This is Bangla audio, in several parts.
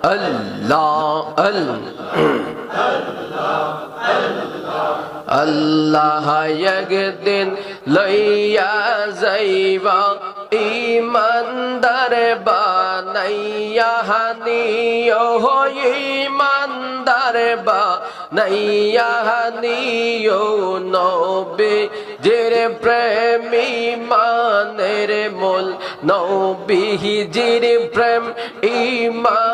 Allah, আল্লাহ একদিন লইয়া যাইবা ইমানদার বানাইয়া নিও ইমানদার বানাইয়া নিও নবে জের প্রেমী মানের মোল নবীজির প্রেম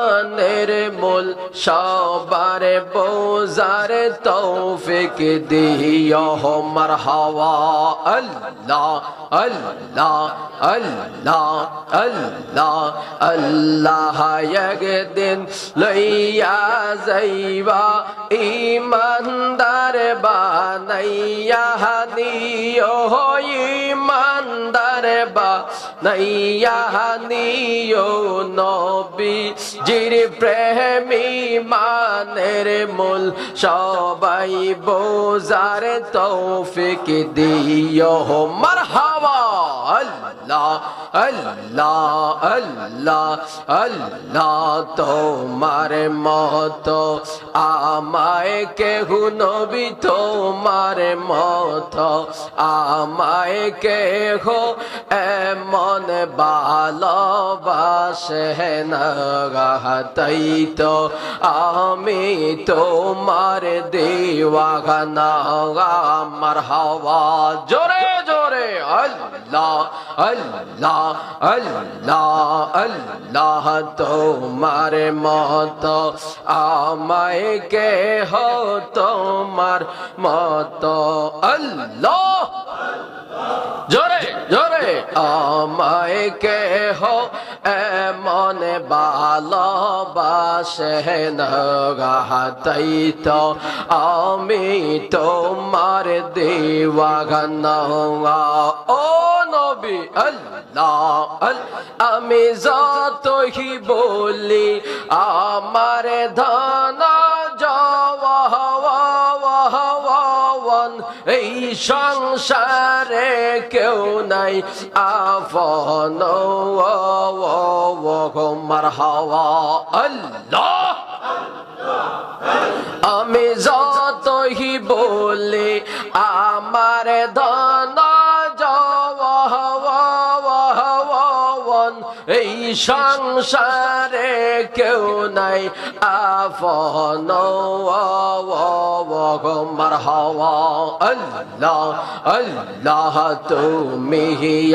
ইমানের মোল, সবার বোজার তৌফিক দিও মারহাওয়া আল্লাহ আল্লাহ আল্লাহ আল্লাহ আল্লাহ একদিন লইয়া যাইবা, ইমানদার বানাইয়া নিও ইমানদার বানাইয়া নিও নবী জির প্রেমী মানের মূল সবাই বোজার তৌফিক দিও মারহাবা আল্লাহ আল্লাহ আল্লাহ আল্লাহ, তোমার মত আমায় কেহু নবী, তোমার মত আমায় কেহ এমন ভালোবাসে না তো আমি তোমার দেওয়াগানা আমার হাওয়া জোরে জোরে আল্লাহ আল্লাহ আল্লাহ আল্লাহ তোমার মত, আমায় কে হো তোমার মত, আল্লাহ। জোরে জোরে, আমায় কে হো এমন ভালোবাসে নাই তো। আমি তোমার দেওয়াগানা ও নবী আল্লাহ আল- আমি যতই বলি, আমার ধন সংসারে কেউ নাই। আফন মার হাওয়া আল্লাহ! আমি যতই বলি, আমার ধন এই সংসারে কেউ নাই আফন মার হাওয়া আল্লাহ আল্লাহ তুমি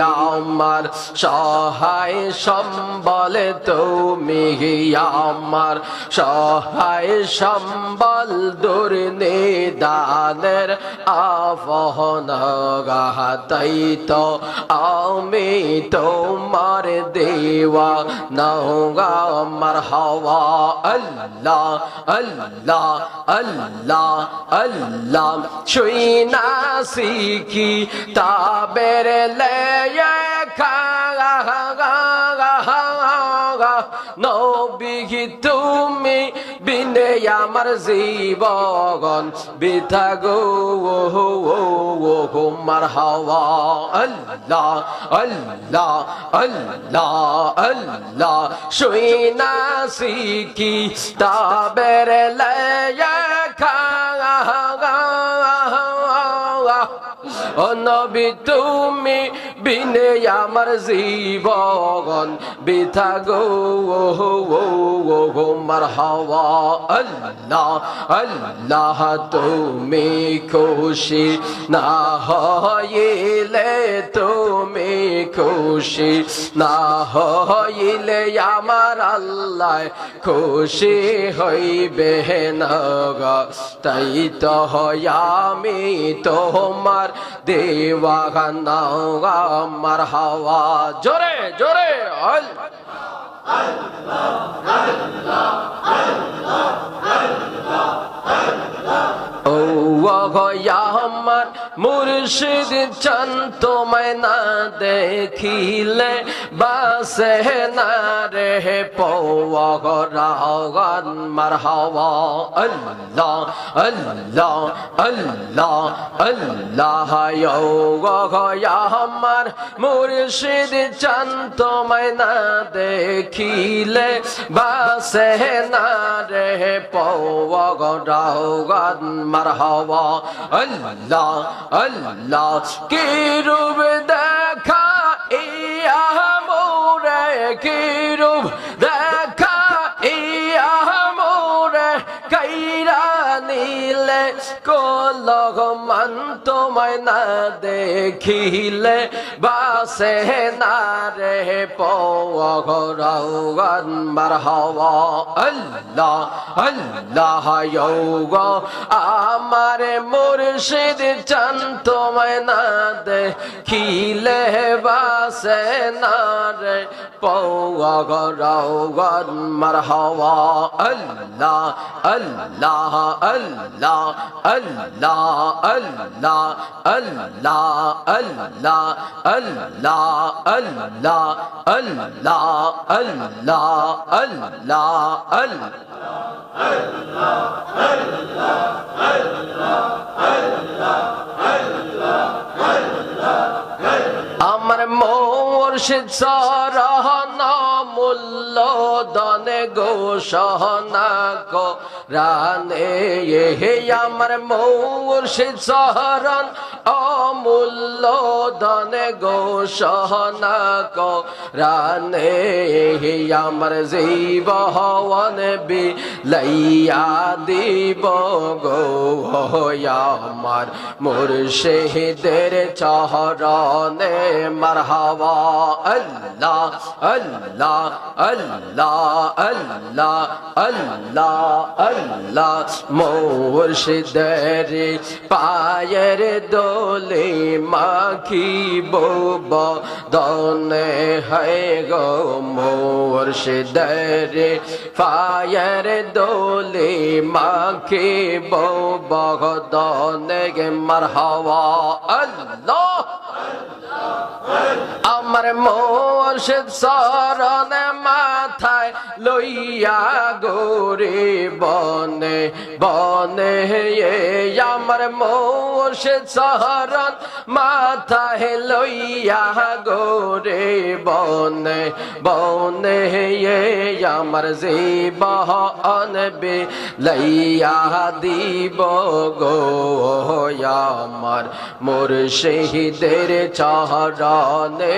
আমার সহায় সম্বল, তুমি আমার সহায় সম্বল, দুর্নিদানের আফহন গাহাতাই তো আমি তোমার দেওয়া নৌগা আমার হাওয়া। আল্লাহ আল্লাহ আল্লাহ আল্লাহ সুইনাসি কি তাবের লেখা নবী তুমি বিনে আমার জীবন বিথা গো মার হাওয়া। আল্লাহ আল্লাহ আল্লাহ আল্লাহ শুই না শিখি তাবের লেখা ও নবী তুমি বিনে আমার জীবন বিথা গো মার হাওয়া আল্লাহ আল্লাহ, তুমি খুশি না হইলে তুমি খুশি না হইলে আমার আল্লাহ খুশি হইবে না তাই তো আমি তোমার দেওয়া মার হাওয়া জোরে জোরে আল্লাহ আল্লাহ আল্লাহ আল্লাহ ہمار مرشد چند تو میں نہ دیکھی لے، بس ہے نہ رہے پو راغن، مرحبا، اللہ اللہ اللہ اللہ یو یا ہمار مرشد چند تو میں نہ دیکھی لے، بس ہے نہ رہے پو اگر রে পৌগরাগান মারহাওয়া আল্লাহ আল্লাহ কি রূপ দেখা ইয়া মোরে কি রূপ দেখা من تو میں نہ دیکھیلے باسے نارے پوغن مرحوا اللہ اللہ یوگا آمارے مرشد چند تو میں نہ دیکھیلے باسے نارے پوغن مرحوا اللہ اللہ اللہ আল্লাহ আল্লাহ আল্লাহ আল্লাহ আল্লাহ আল্লাহ আল্লাহ আল্লাহ। আল্লাহ আল্লাহ আমার মোর্শিদ সরহন মূল্য দনে গো সহনা গো। রানে হে আমার মোর্শিদ সহরন অমূল্য দনে গো সহনা গো রানে হে আমার জীব হওয়ান বি লইয়া দিব গো আমার মুর্শিদের চহরনে মারহাবা। আল্লাহ আল্লাহ আল্লাহ আল্লাহ আল্লাহ আল্লাহ মুর্শিদের পায়ের দোলে মাখি বোব দনে হয় গো মুর্শিদের পায়ের দোলে মাখি বোব দনে গে মারহাবা। আল্লাহ! আমার মোর্শেদ সরনে মাথায় লইয়া গোরে বনে বনে আমার মোর্শেদ সরন মাথায় লইয়া গোরে বনে বনে আমার জীবহ অনবে লইয়া দিব গো আমার মুর্শিদের চহরনে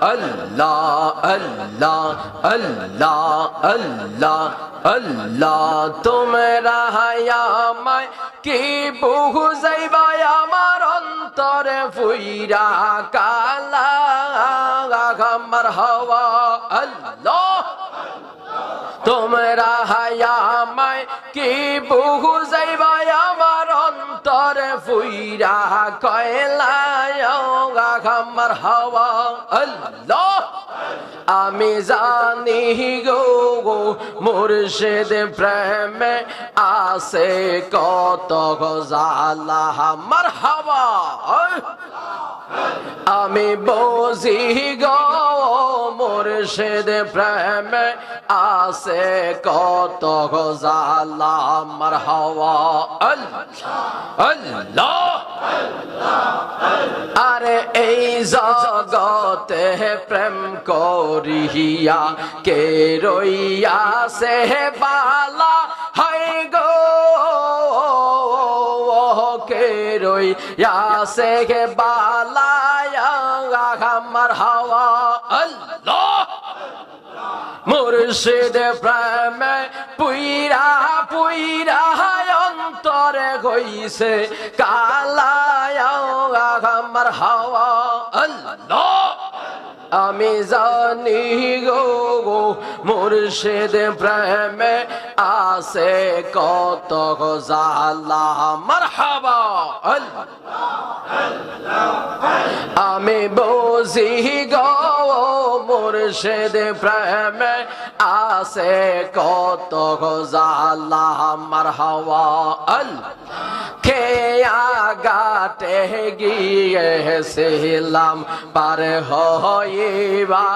আল্লাহ আল্লাহ আল্লাহ আল্লাহ আল্লাহ, তোমরা হায়ামায় কি বহু যাইবা আমার অন্তরে ফুইরা কালা আমার হওয়া আল্লাহ। তোমরা হায়ামায় কি বহু যাইবা আমার অন্তরে ফুইরা কয়লায় আমার হওয়া। আল্লাহ, আমি জানি গো গো মুর্শিদ প্রেমে আসে কত গজালা আমার হাওয়া। আমি বসি গো মুর্শিদ, প্রেমে আসে কত গজালা আমার হাওয়া আল্লাহ আরে এই জগতে প্রেম করিয়া কে রইয়া সে বালা? হাই গো কে রইয়া সে বালা? আমার হাওয়া আল্লাহ। মুর্শিদ প্রেমে পুইরা পুইরা অন্তরে হইছে কালায় আমার হাওয়া আল্লাহ। আমি জানি গো গো মুর্শিদ প্রেমে আসে কত জালা মারহাবা আল্লাহ। আমি বুঝি গো মুর্শিদ প্রেমে আসে কত জালা মার হাওয়া চোখে আগাতে গিয়ে সেলাম পার হইবা?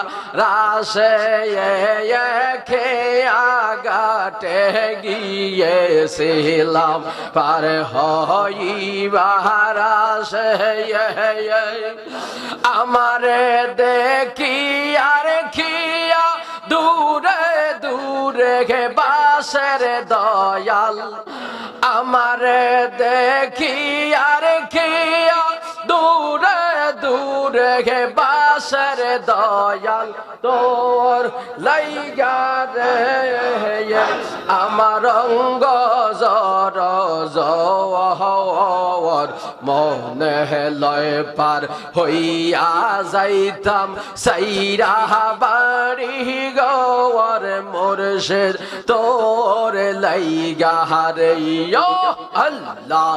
রাশে খে আগাতে গিয়ে সেলাম পার হইবা? রাশে আমারে দেখি আর খিয়া দূরে দূরে বাসের দয়াল। আমারে দেখি আর খিয়া দূরে দূরে বাসের দয়াল। তোর লাইগা রে আমার অঙ্গ জর জর মনে লয় পার হইয়া যাইতাম, সাইরা বাড়ি গওয়ার মুর্শিদ তোর লাইগা রে আল্লাহ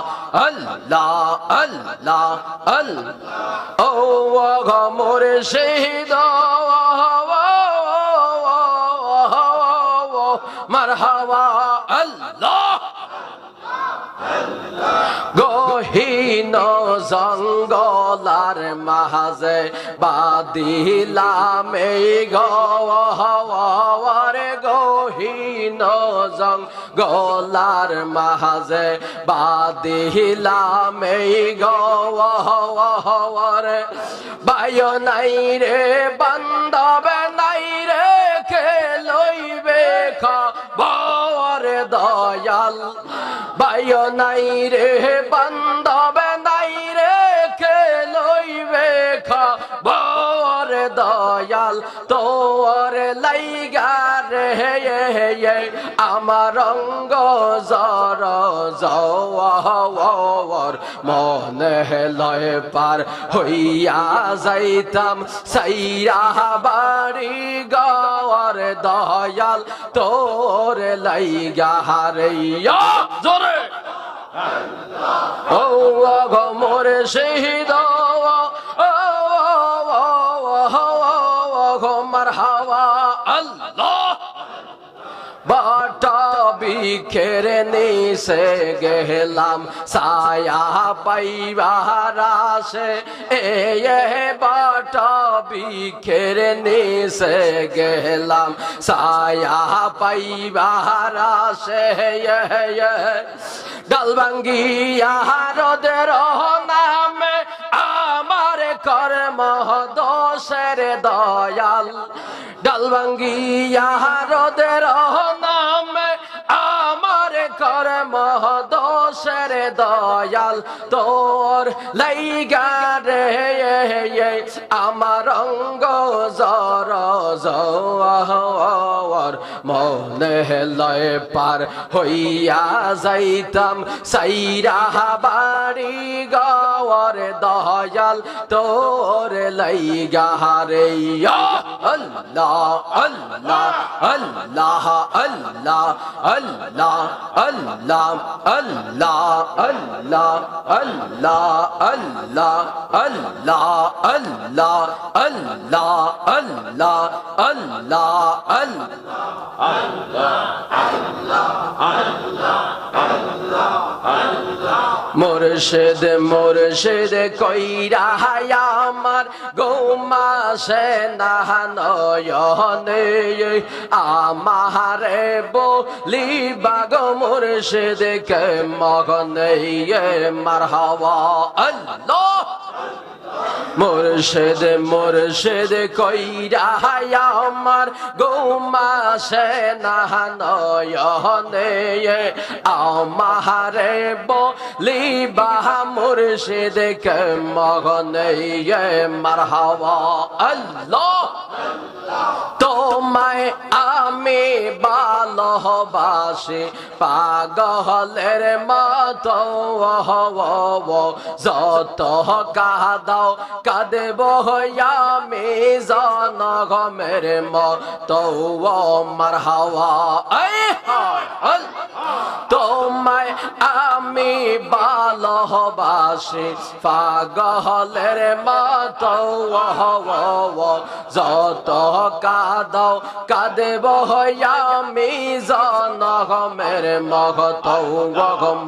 আল্লাহ আল্লাহ আল্লাহ, ও গো মুর্শিদ মাঝে বাদিলাম এই গহীন জঙ্গলার মাঝে। বাদিলাম এই গরে বায় নাই রে, বান্ধবে নাই রে, কে লইবে দয়াল? বায় নাই রে, বান্ধবে খবর দয়াল, তোর লাইগা রে আমার রঙ্গ জর জওয়ার মনে লয় পার হইয়া যাইতাম সাইরা বাড়ি গাওয়ার দয়াল, তোর লাইগা রে জোরে। ও গো মোরে শহীদ বাটা বিখের নিসে গেলাম সায়া পাইবার আসে এ বাটা বিখের নিসে গেলাম সায়া পাইবার আসে ডালবাঙ্গিয়া রোদের নামে আমার কর্ম দোষের দয়াল। ডালবাঙ্গিয়া রোদের নামে আমার মহদ দোষের দয়াল তোর লাইগা রে, আমার অঙ্গ জর জর মনে লয় পার হইয়া যাইতাম সাইরা বাড়ি গাওয়ার দয়াল তোর লাইগা রে। আল্লাহ আল্লাহ আল্লাহ আল্লাহ আল্লাহ আল্লাহ আল্লাহ আল্লাহ আল্লাহ আল্লাহ আল্লাহ আল্লাহ আল্লাহ আল্লাহ আল্লাহ আল্লাহ। মুর্শিদ মুর্শিদ কইরা আমার গৌমাসে নাহানয়নে আমারে বলি বাগ মুর্শিদ কে মগনে মার হাওয়া আল্লাহ মুর্শিদ মুর্শিদ কইরা আমার গৌমাসে নাহানয়নে আমারে বলি বাহ মুর্শিদ কে মগনে মার হাওয়া আল্লাহ তোমায় আমি ভালোবাসি। পাগলের মতো যত কাদাও কাঁদব আমি জনগমের মতো মার হাওয়া। তোমায় আমি ভালোবাসি পাগলের মতো যত কাদাও কাদেব আমি জনগমের মগত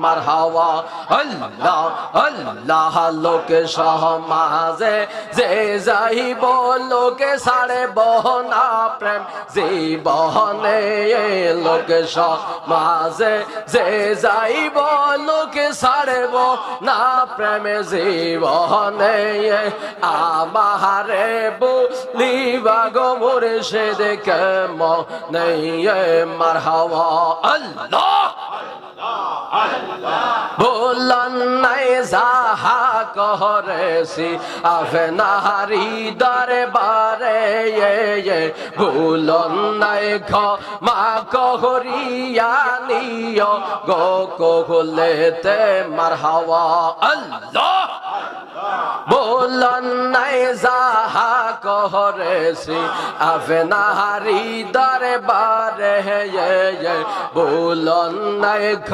মার হাওয়া আল্লাহ আল্লাহ, লোকে সমাজে যে যাইব, লোকে সাড়ে বহনা প্রেম। জীবনে লোকে সমাজে যে যাইব, লোকে সাড়ব না প্রেমে জীবনে। আমারে বলিবা গো সে দেখে মনে মার হাওয়া আল্লাহ! বলন নাই যাহা করেছি আফনারি দরবারে ভুলন নাই খ মা কহরিয়া নিয়, গো কোহলেতে মার হাওয়া আল্লাহ। বলন নাই যাহা করেছি আফনারি দরবারে বলন নাই খ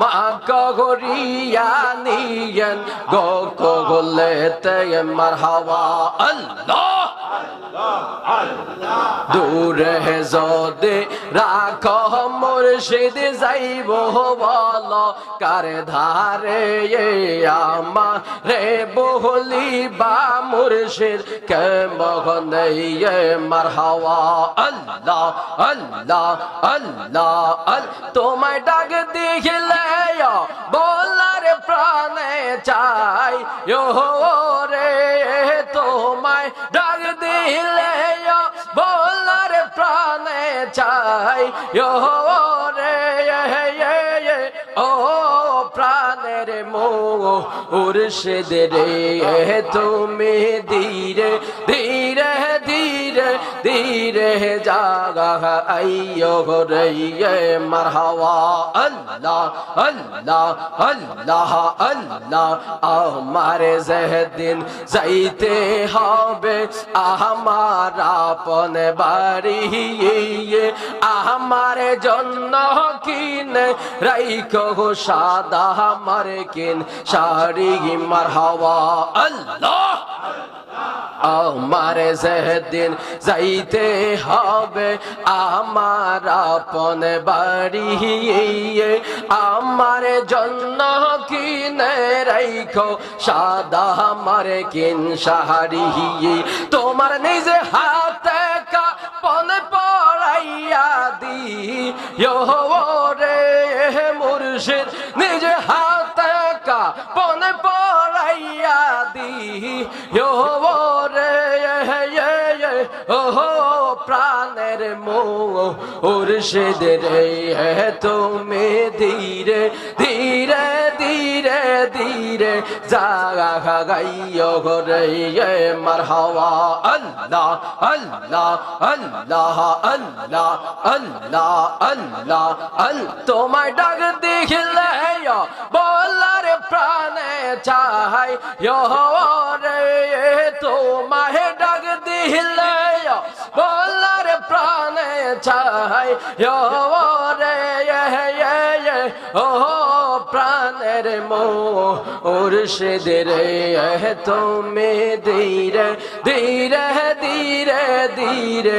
মাগরিয়ানিয়ান গো কোগলেতে মারহাবা আল্লাহ। দূরে যদি রাখ মুর্শিদ, যাইব বল কার ধারে? আমার রে বহলি বা মুর্শিদ কে মগনে মার হাওয়া আল্লাহ আল্লাহ আল্লাহ, আল, তোমায় ডাক দেখিলে বলার প্রাণে চাই। ও ইয়ো রে ও প্রাণের মোর সে দে রে তুমি ধীরে ধীরে धीरे जागा अयो रे मरहवा अल्लाह अल्लाह अल्लाह अल्लाह हमारे जहदिन जाइते হবে, আমার আপন বাড়ি ইয়ে, আমার জন্য কিনে রাইকো সাদা আমার কিন সারি মার হাওয়া আল্লাহ আমার যেদিন যাইতে হবে, আমার আপন বাড়ি আমার জন্য কিনে রাইখো সাদা আমার কিন সাহারি তোমার নিজে হাতে কাপন পড়াইয়া দি রে মুর্শিদ, নিজে হাতে কাপন পড়াইয়া দিও রে ওহো প্রাণের মোর সেদের তুমি ধীরে ধীরে ধীরে জাগা গাইয় রে মার হাওয়া আল্লাহ আল্লাহ আল্লাহ আল্লাহ আল্লাহ আল্লাহ আল তোমায় ডাক দেখিলে বলার প্রাণে চাই রে তোমায় ডাক দিলে বলার প্রাণে চাই রে ও প্রাণের মো উর্শিদ রে তুমি ধীরে ধীরে ধীরে ধীরে